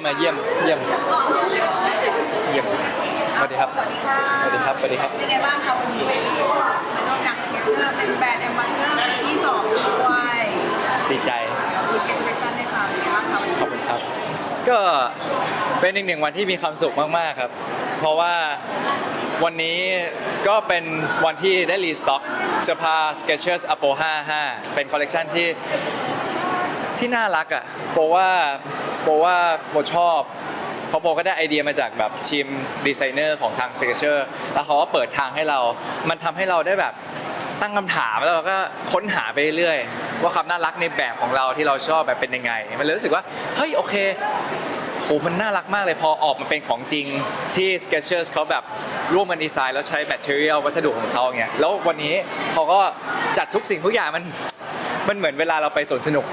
ยมมาเยี่ยมเยี่ยมเยี่ยมสวัสดีครับสวัสดีค่ะสวัสดีครับสวัสดีครับเป็นไงบ้างคะวันนี้เป็นร่วมกับสเก็ตเชอร์เป็นแบรนด์แอมบาสเดอร์ปีที่สองด้วยดีใจมีเป็นคอลเลคชั่นเลยค่ะเป็นไงบ้างคะวันนี้ขอบคุณครับ ก็เป็นอีกหนึ่งวันที่มีความสุขมากๆครับ เพราะว่าวันนี้ก็เป็นวันที่ได้รีสต็อกเสื้อผ้า Skechers Apo 55 เป็นคอลเลกชันที่ที่น่ารักอะโปว่า โปว่าโปชอบเพราะโปก็ได้ไอเดียมาจากแบบทีมดีไซเนอร์ของทาง Skechers แล้วเขาก็เปิดทางให้เรา มันทำให้เราได้แบบตั้งคำถามแล้วเราก็ค้นหาไปเรื่อยๆว่าความน่ารักในแบบของเราที่เราชอบแบบเป็นยังไง มันเลยรู้สึกว่าเฮ้ยโอเคโหมันน่ารักมากเลยพอออกมาเป็นของจริงที่ Skechers เขาแบบร่วมกันดีไซน์แล้วใช้แบตเตอเรี่วัสดุของเขาเงี้ยแล้ววันนี้เขาก็จัดทุกสิ่งทุกอย่างมันมันเหมือนเวลาเราไปสวนสนุก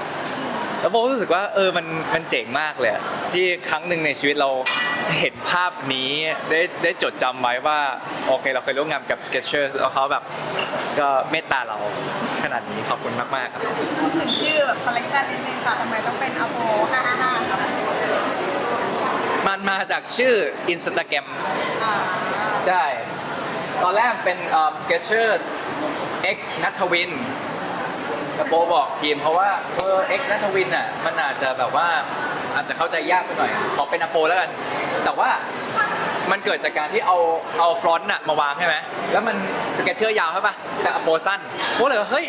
แล้วโบก็รู้สึกว่าเออมันมันเจ๋งมากเลยอะที่ครั้งหนึ่งในชีวิตเราเห็นภาพนี้ได้ได้จดจำไว้ว่าโอเคเราเคยร่วมงานกับ Skechers แล้วเขาแบบก็เมตตาเราขนาดนี้ขอบคุณมากๆครับ พูดถึงชื่อแบบคอลเลคชันนิดนึงค่ะทำไมต้องเป็นอโป555ครับมันมาจากชื่อ Instagram อ่าใช่ ตอนแรกเป็นเอ่อ Skechers X นัทวิน แต่โบบอกทีมเพราะว่าเออ X นัทวินอะมันอาจจะแบบว่าอาจจะเข้าใจยากไปหน่อย ขอเป็นอโปแล้วกันแต่ว่ามันเกิดจากการที่เอาเอาฟรอนต์อะมาวางใช่ไหมแล้วมันสเก็ตเชอร์ยาวใช่ปะแต่อโปสั้นโบเลยว่าเฮ้ย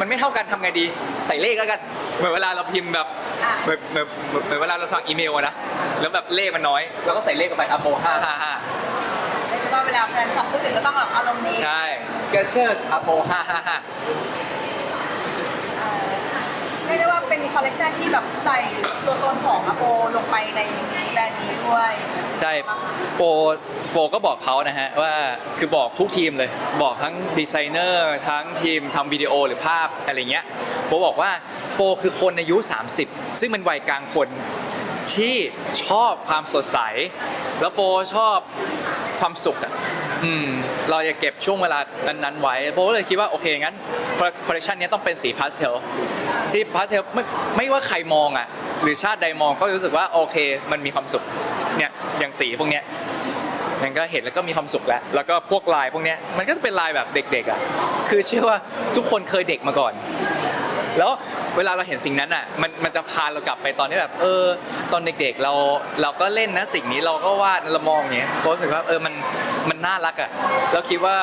มันไม่เท่ากันทำไงดีใส่เลขแล้วกัน เหมือนเวลาเราพิมพ์แบบอะเหมือนเหมือนเหมือนเวลาเราสั่งอีเมลอะนะแล้วแบบเลขมันน้อยแล้วก็ใส่เลขเข้าไปอโปห้าห้าห้าเรียกได้ว่าเวลาแฟนคลับพูดถึงก็ต้องแบบอารมณ์นี้ใช่ Skechers Apo 555เรียกได้ว่าเป็น คอลเลคชันที่แบบใส่ตัวตนของอโปลงไปในแบรนด์นี้ด้วยใช่ โปโปก็บอกเขานะฮะว่าคือบอกทุกทีมเลย บอกทั้งดีไซเนอร์ทั้งทีมทำวิดีโอหรือภาพอะไรเงี้ยโปบอกว่าโปคือคนอายุ 30 ซึ่งเป็นวัยกลางคน ที่ชอบความสดใส แล้วโปชอบความสุขอะ อืมเราจะเก็บช่วงเวลานั้นๆไว้ผมก็เลยคิดว่าโอเคงั้นคอลเลคชันนี้ต้องเป็นสีพาสเทลที่พาสเทลไม่ไม่ว่าใครมองอะ หรือชาติใดมองก็รู้สึกว่าโอเค มันมีความสุขเนี่ยอย่างสีพวกเนี้ยมันก็เห็นแล้วก็มีความสุขแล้ว แล้วก็พวกลายพวกเนี้ยมันก็จะเป็นลายแบบเด็กๆอะคือเชื่อว่าทุกคนเคยเด็กมาก่อน แล้วเวลาเราเห็นสิ่งนั้นอะมันมันจะพาเรากลับไปตอนที่แบบ เออ ตอนเด็กๆเราเราก็เล่นนะสิ่งนี้เราก็วาดเรามองอย่างเงี้ยโพรู้สึกว่าเออมันมันน่ารักอะเราคิดว่า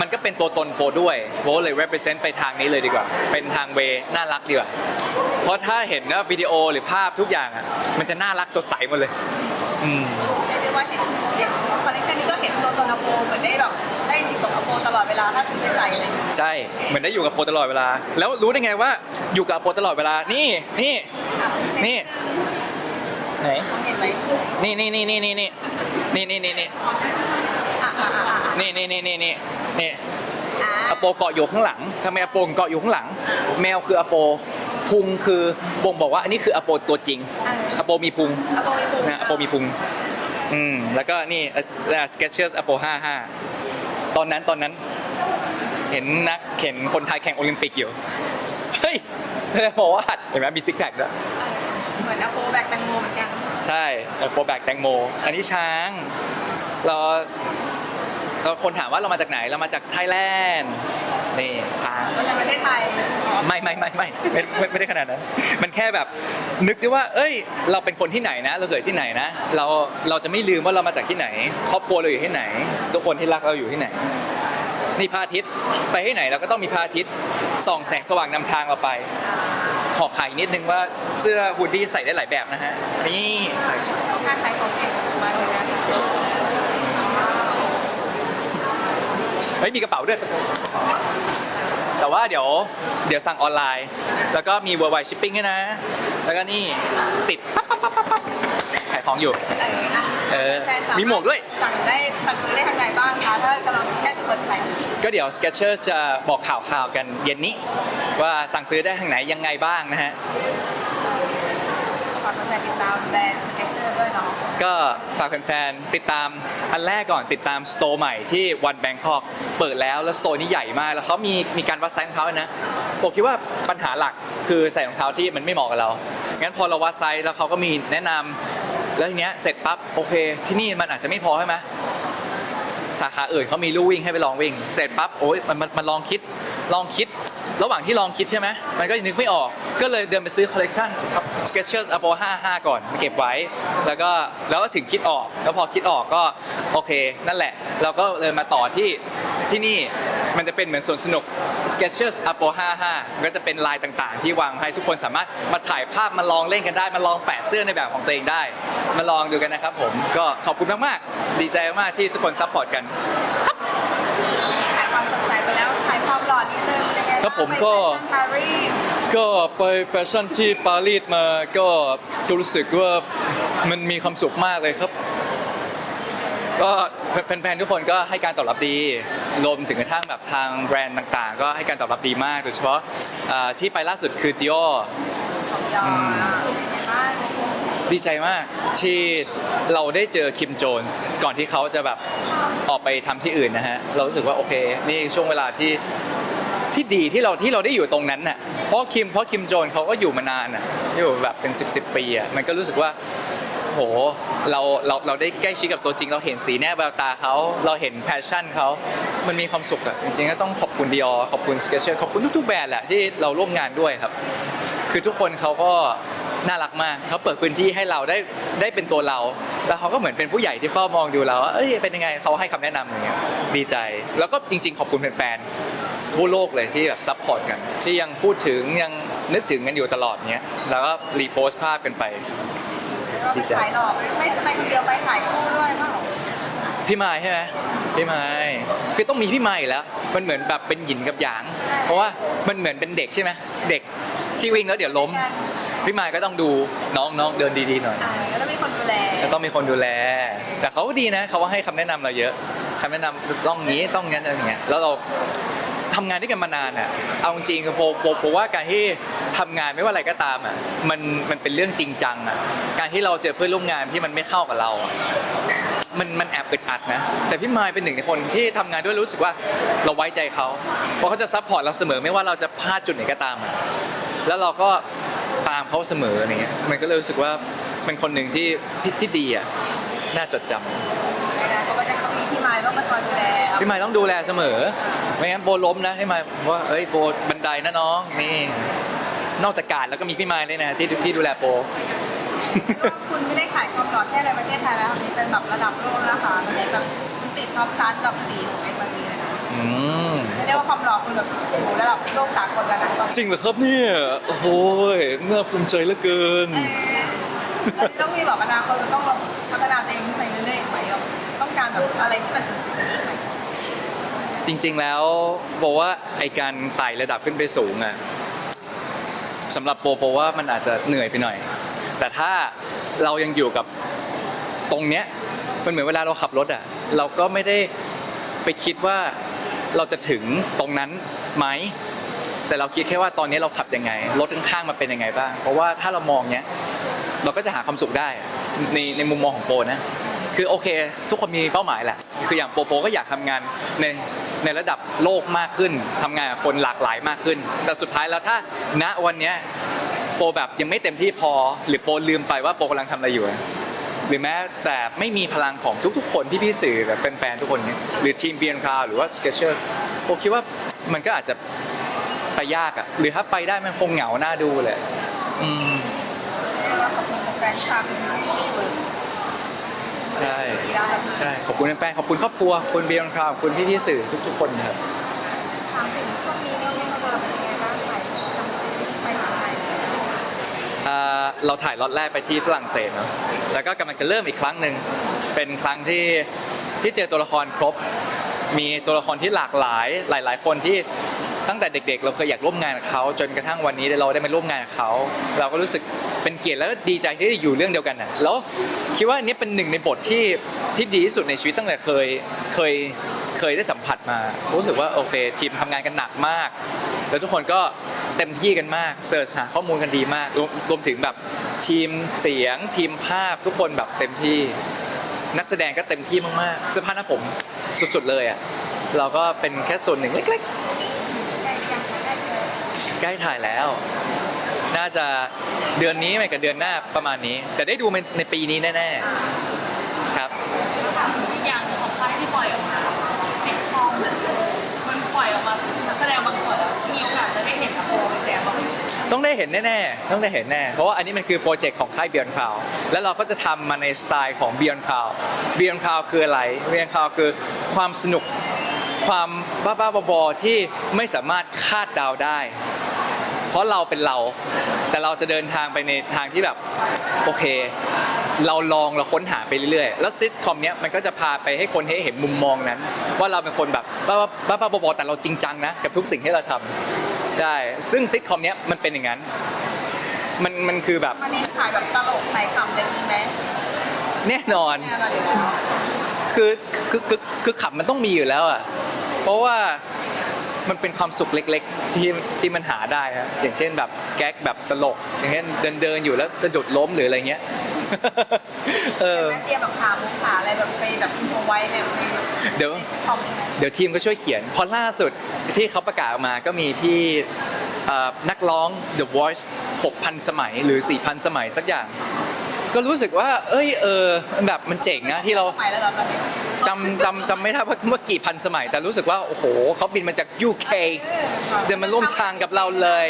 มันก็เป็นตัวตนโปด้วยโปเลย represent ไปทางนี้เลยดีกว่า เป็นทางเวน่ารักดีกว่าเพราะถ้าเห็นว่าวิดีโอหรือภาพทุกอย่างอะมันจะน่ารักสดใสหมดเลย อืม เรียกได้ว่าเห็นเห็น เลคชันนี้ก็เห็นตัวตนอโปเหมือนได้แบบได้ติดกับอโปตลอดเวลาถ้าซื้อไปใส่อะไรอย่างเงี้ยใช่ เหมือนได้อยู่กับโปรตลอดเวลา แล้วรู้ได้ไงว่าอยู่กับโปรตลอดเวลา นี่ นี่ อะเซ็ตนี่ ไหน เห็นไหมนี่นี่นี่นี่นี่นี่นี่นี่นี่นี่อะอะอะอะนี่นี่นี่นี่นี่นี่อะอโปเกาะอยู่ข้างหลังทำไมอโปถึงเกาะอยู่ข้างหลัง แมวคืออโป พุงคือบ่งบอกว่าอันนี้คืออโปตัวจริงอโปมีพุงอโปมีปุ่มนะอโปมีพุง อืมแล้วก็นี่ Skechers Apo 55 ตอนนั้นตอนนั้น เห็นนักเห็นคนไทยแข่งโอลิมปิกอยู่ เฮ้ยบอกว่าเห็นไหมมีซิกแพคด้วยเหมือนอโปแบกแตงโมเหมือนกัน ใช่โปรแบกแตงโม อันนี้ช้าง เราเราคนถามว่าเรามาจากไหนเรามาจากไทยแลนด์ นี่ช้างก็ในประเทศไทยไม่ไม่ไม่ไม่ไม่ไม่ไม่ได้ขนาดนั้นมันแค่แบบนึกได้ว่า เอ้ย เราเป็นคนที่ไหนนะ เราเกิดที่ไหนนะ เราเราจะไม่ลืมว่าเรามาจากที่ไหน ครอบครัวเราอยู่ที่ไหน ทุกคนที่รักเราอยู่ที่ไหนนี่พระอาทิตย์ไปที่ไหนเราก็ต้องมีพระอาทิตย์ส่องแสงสว่างนำทางเราไป ขอขายนิดนึงว่าเสื้อฮูดดี้ใส่ได้หลายแบบนะฮะนี่ใส่ต้องการขายของเก่งมากเลยนะคะ เฮ้ยมีกระเป๋าด้วย แต่ว่าเดี๋ยวเดี๋ยวสั่งออนไลน์ แล้วก็มี worldwide shipping ด้วยนะ แล้วก็นี่ติดปั๊บปั๊บปั๊บปั๊บปั๊บขายของอยู่ เอออะเออแฟนสาารถมีหมวกด้วย สั่งได้สั่งซื้อได้ทางไหนบ้างคะถ้ากำลังแค่จะเปิดขายก็เดี๋ยว Skechers จะบอกข่าวข่าวๆกันเย็นนี้ ว่าสั่งซื้อได้ทางไหนยังไงบ้างนะฮะฝากแฟนๆติดตามแบรนด์สเก็ตเชอร์ด้วยเนาะก็ฝากแฟนๆติดตามอันแรกก่อนติดตามสโตร์ใหม่ที่วันแบงคอกเปิดแล้วแล้วสโตร์นี้ใหญ่มากแล้วเขามีมีการวัดไซส์รองเท้าด้วยนะผมคิดว่าปัญหาหลักคือใส่รองเท้าที่มันไม่เหมาะกับเรางั้นพอเราวัดไซส์แล้วเขาก็มีแนะนำแล้วทีเนี้ยเสร็จปั๊บโอเค ที่นี่มันอาจจะไม่พอใช่ไหมสาขาอื่นเขามีลู่วิ่งให้ไปลองวิ่ง เสร็จปั๊บโอ้ยมันมันมันลองคิดลองคิด ระหว่างที่ลองคิดใช่ไหมมันก็นึกไม่ออกก็เลยเดินไปซื้อคอลเลกชัน Skechers Apollo 55 ก่อนเก็บไว้ แล้วก็แล้วก็ถึงคิดออก แล้วพอคิดออกก็โอเค นั่นแหละ เราก็เลยมาต่อที่ที่นี่มันจะเป็นเหมือนสวนสนุก Skechers Apollo 55 ก็จะเป็นลายต่างๆ ที่วางให้ทุกคนสามารถมาถ่ายภาพมาลองเล่นกันได้ มาลองแปะเสื้อในแบบของตัวเองได้ มาลองดูกันนะครับผมก็ขอบคุณมากๆดีใจมากที่ทุกคนซัพพอร์ตกัน ผมไปก็แฟชั่นปารีสก็ไปแฟชั่นที่ปารีสมาก็ก็รู้สึกว่ามันมีความสุขมากเลยครับ ก็แฟนๆทุกคนก็ให้การตอบรับดีรวมถึงกระทั่งแบบทางแบรนด์ต่างๆ ก็ให้การตอบรับดีมากโดยเฉพาะอ่าที่ไปล่าสุดคือ Dior ของยออะเป็นไงบ้างดีใจมากที่เราได้เจอคิมโจนส์ก่อนที่เขาจะแบบออกไปทำที่อื่นนะฮะ เรารู้สึกว่าโอเค นี่ช่วงเวลาที่ ที่ดีที่เราที่เราได้อยู่ตรงนั้นน่ะเพราะคิมเพราะคิมโจนเขาก็อยู่มานานอะอยู่แบบเป็น 10บสปีอะมันก็รู้สึกว่าโหเราเราเราได้ใกล้ชิดกับตัวจริง เราเห็นสีแนบแววตาเขาเราเห็นแพชชั่นเขามันมีความสุขอะจริงๆก็ต้องขอบคุณดิออขอบคุณสเกเชอร์ขอบคุณทุกๆแบรนด์แหละที่เราร่วมงานด้วยครับ คือทุกคนเขาก็น่ารักมากเขาเปิดพื้นที่ให้เราได้ได้เป็นตัวเรา แล้วเขาก็เหมือนเป็นผู้ใหญ่ที่เฝ้ามองดูเราว่าเอ้ยเป็นยังไงเขาให้คำแนะนำอย่างเงี้ยดีใจ แล้วก็จริง ๆ ขอบคุณแฟนๆ ทั่วโลกเลยที่แบบซัพพอร์ตกัน ที่ยังพูดถึงยังนึกถึงกันอยู่ตลอดเงี้ยแล้วก็รีโพสต์ภาพกันไปดีใจถ่ายหล่อไม่ไปคนเดียวไปถ่ายคู่ด้วยเปล่าพี่ไม้ใช่ไหมพี่ไม้คือต้องมีพี่ไม้อยู่แล้ว มันเหมือนแบบเป็นหยินกับหยาง เพราะว่ามันเหมือนเป็นเด็กใช่ไหมเด็กที่วิ่งแล้วเดี๋ยวล้ม พี่ไม้ก็ต้องดูน้องน้องเดินดีๆหน่อย อ่าก็ต้องมีคนดูแลจะต้องมีคนดูแล แต่เขาก็ดีนะเขาก็ให้คำแนะนำเราเยอะคำแนะนำต้องงี้ต้องงั้นอะไรอย่างเงี้ยแล้วเรา ทำงานด้วยกันมานานอะเอาจริงๆคือโปโปโปว่าการที่ทำงานไม่ว่าอะไรก็ตามอะมันมันเป็นเรื่องจริงจังอะการที่เราเจอเพื่อนร่วมงานที่มันไม่เข้ากับเราอะมันมันแอบอึดอัดนะแต่พี่มายเป็นหนึ่งในคนที่ทำงานด้วยรู้สึกว่าเราไว้ใจเขาเพราะเขาจะซัพพอร์ตเราเสมอไม่ว่าเราจะพลาดจุดไหนก็ตามอะแล้วเราก็ตามเขาเสมออะไรเงี้ยมันก็เลยรู้สึกว่าเป็นคนหนึ่งที่ที่ที่ดีอะน่าจดจำในนั้นเขาก็จะต้องมีพี่ไม้ต้องมาคอยดูแลพี่มายต้องดูแลเสมอ ไม่งั้นโบล้มนะให้มายว่าเอ้ยโบบันไดนะน้องนี่ นอกจากการแล้วก็มีพี่มายเลยนะที่ที่ดูแลโบ คุณไม่ได้ขายความหล่อแค่ในประเทศไทยแล้วนี่เป็นแบบระดับโลกนะคะมันเป็นแบบติดท็อปชาร์ตอันดับสี่ของไอ้วันนี้เลยนะอืม เรียกว่าความหล่อคุณแบบโอ้โหระดับโลกสากลแล้วนะตอนจริงเหรอครับเนี่ย โอ้โหน่าภูมิใจเหลือเกินต้องมีแบบอนาคตเราต้องพัฒนาตัวเองขึ้นไปเรื่อยๆไหมแบบต้องการแบบอะไรที่มันสูงสุดกว่านี้อีกไหม จริง ๆ แล้วบอกว่าไอการไต่ระดับขึ้นไปสูงอะสำหรับโปโปว่ามันอาจจะเหนื่อยไปหน่อย แต่ถ้าเรายังอยู่กับตรงเนี้ยมันเหมือนเวลาเราขับรถอะเราก็ไม่ได้ไปคิดว่าเราจะถึงตรงนั้นไหมแต่เราคิดแค่ว่าตอนนี้เราขับยังไงรถข้างๆมันเป็นยังไงบ้าง เพราะว่าถ้าเรามองเนี้ยเราก็จะหาความสุขได้ในในมุมมองของโปนะคือโอเค ทุกคนมีเป้าหมายแหละ คืออย่างโปโปก็อยากทำงานใน ในระดับโลกมากขึ้นทำงานกับคนหลากหลายมากขึ้น แต่สุดท้ายแล้วถ้าณวันเนี้ยโปรแบบยังไม่เต็มที่พอ หรือโปรลืมไปว่าโปรกำลังทำอะไรอยู่ หรือแม้แต่ไม่มีพลังของทุกๆ คนที่พี่ๆสื่อแบบแฟนๆทุกคนเนี่ยหรือทีมเบียนคาหรือว่าสเกเชอร์โปคิดว่ามันก็อาจจะไปยากอะหรือถ้าไปได้มันคงเหงาหน้าดูเลยอืม เรียกว่าขอบคุณแฟนคลับที่อยู่ ใช่ขอบคุณแฟนๆขอบคุณครอบครัวขอบคุณเบียร์คาขอบคุณพี่ๆสื่อทุก ๆ คนนะครับ ถามถึงช่วงนี้นี่เราเป็นยังไงบ้างถ่ายทำซีรีส์ไปถึงไหนอ่าเราถ่ายล็อตแรกไปที่ฝรั่งเศสเนาะแล้วก็กำลังจะเริ่มอีกครั้งหนึ่ง เป็นครั้งที่ที่เจอตัวละครครบ มีตัวละครที่หลากหลายหลาย ๆ คนที่ ตั้งแต่เด็กๆ เราเคยอยากร่วมงานกับเขาจนกระทั่งวันนี้เราได้มาร่วมงานกับเขา เราก็รู้สึกเป็นเกียรติแล้วดีใจที่ได้อยู่เรื่องเดียวกันน่ะแล้วคิดว่าอันนี้เป็นหนึ่งในบทที่ที่ดีที่สุดในชีวิตตั้งแต่เคยเคยเคยได้สัมผัสมา รู้สึกว่าโอเคทีมทำงานกันหนักมาก แล้วทุกคนก็เต็มที่กันมากเสิร์ชหาข้อมูลกันดีมากรวมรวมถึงแบบทีมเสียง ทีมภาพทุกคนแบบเต็มที่ นักแสดงก็เต็มที่มากๆเสื้อผ้าหน้าผมสุดๆเลยอะเราก็เป็นแค่ส่วนหนึ่งเล็กๆ ใกล้ถ่ายแล้ว น่าจะเดือนนี้ไม่กับเดือนหน้าประมาณนี้ แต่ได้ดูในในปีนี้แน่ๆครับแล้วถามถึงอีกอย่างหนึ่งของค่ายที่ปล่อยออกมาเซ็กคอมมันปล่อยออกมานักแสดงบางคนอะมีโอกาสจะได้เห็นกับโปรแต่บางคนต้องได้เห็นแน่ๆ ต้องได้เห็นแน่ เพราะว่าอันนี้มันคือโปรเจกต์ของค่าย Beyond Cloud แล้วเราก็จะทำมาในสไตล์ของ Beyond Cloud Beyond Cloud คืออะไร Beyond Cloud คือความสนุก ความบ้าๆบอๆที่ไม่สามารถคาดเดาได้ เพราะเราเป็นเรา แต่เราจะเดินทางไปในทางที่แบบโอเค เราลองเราค้นหาไปเรื่อยๆ แล้วซิทคอมเนี้ยมันก็จะพาไปให้คนให้เห็นมุมมองนั้น ว่าเราเป็นคนแบบบ้าๆบ้าๆบอๆแต่เราจริงจังนะกับทุกสิ่งที่เราทำได้ ซึ่งซิทคอมเนี้ยมันเป็นอย่างนั้น มันมันคือแบบมันเน้นขายแบบตลกใส่คำเลยมีไหมแน่นอน แน่นอนอยู่แล้วคือคือคือคือขับมันต้องมีอยู่แล้วอะ เพราะว่า มันเป็นความสุขเล็กๆ ที่ที่มันหาได้ฮะอย่างเช่นแบบแก๊กแบบตลก อย่างเช่นเดินเดินๆอยู่แล้วสะดุดล้มหรืออะไรเงี้ยเออแม่เตรียมแบบขามุกขาอะไรแบบไปแบบอินโฟไว้เลยในเดี๋ยวคอมได้ไหมเดี๋ยวทีมก็ช่วยเขียนเพอล่าสุดที่เขาประกาศออกมาก็มีพี่เอ่อนักร้อง The Voice 6,000 สมัยหรือ 4,000 สมัยสักอย่าง ก็รู้สึกว่า เอ้ยเออมันแบบมันเจ๋งนะที่เรา จำจำจำไม่ได้ว่าเมื่อกี่พันสมัย แต่รู้สึกว่า โอ้โหเขาบินมาจาก UK เดินมาร่วมทางกับเราเลย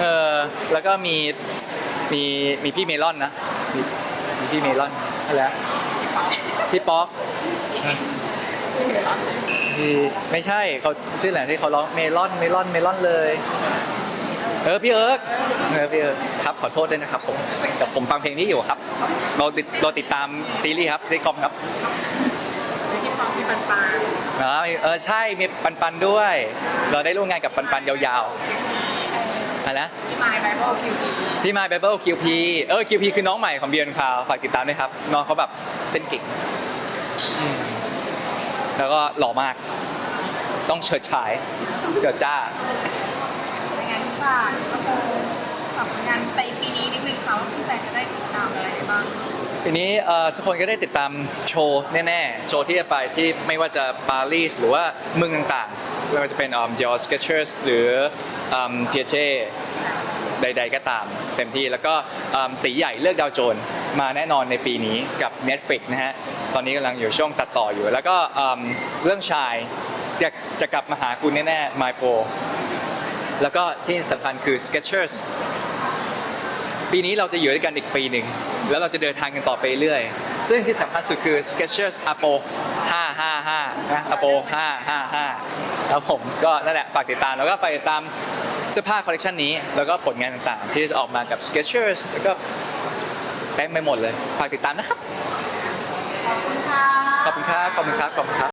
เออแล้วก็มีมีมีพี่เมลอนนะมีมีพี่เมลอนอะไรนะพี่ป๊อกที่ไม่ใช่เขาชื่ออะไรที่เขาร้องเมลอนเมลอนเมลอนเลย เออพี่เอิร์กเออพี่เอิร์กครับขอโทษด้วยนะครับผมแต่ผมฟังเพลงนี้อยู่ครับเราติดเราติดตามซีรีส์ครับที่คอมครับ ปันปานอ๋อเออใช่มีปันปันๆด้วย เราได้ร่วมงานกับปันปันๆยาวๆอะไรนะที่มายไบเบิลคิวพีที่มา b บ b l e QP เออ QP คือน้องใหม่ของเบียนคาวฝากติดตามด้วยครับ น้องเขาแบบเต้นเก่งอืมแล้วก็หล่อมาก ต้องเฉิดฉายเจิดจ้า ในงานที่ฝากก็คงฝากผลงานไปปีนี้นิดนึงค่ะว่าแฟนจะได้ติดตามอะไรได้บ้าง ทีนี้เอ่อทุกคนก็ได้ติดตามโชว์แน่ๆ โชว์ที่จะไปที่ไม่ว่าจะปารีสหรือว่าเมืองต่างๆไม่ว่าจะเป็น um, Dior Skechers หรือ um, Piaget ใด ๆ ก็ตามเต็มที่แล้วก็อืมตีใหญ่เลือกดาวโจน มาแน่นอนในปีนี้กับ Netflix นะฮะ ตอนนี้กำลังอยู่ช่วงตัดต่ออยู่ แล้วก็อืมเรื่องชายจะจะกลับมาหาคุณแน่ๆ My Pro แล้วก็ที่สำคัญคือ Skechers ปีนี้เราจะอยู่ด้วยกันอีกปีหนึ่ง แล้วเราจะเดินทางกันต่อไปเรื่อยซึ่งที่สำคัญสุดคือ Skechers Apo 555นะ Apo 555แล้วผมก็นั่นแหละฝากติดตามแล้วก็ฝากติดตามเสื้อผ้าคอลเลคชันนี้ แล้วก็ผลงานต่างๆ ที่จะออกมากับ Skechers แล้วก็เต็มไปหมดเลย ฝากติดตามนะครับ ขอบคุณค่ะ ขอบคุณครับ ขอบคุณครับ ขอบคุณครับ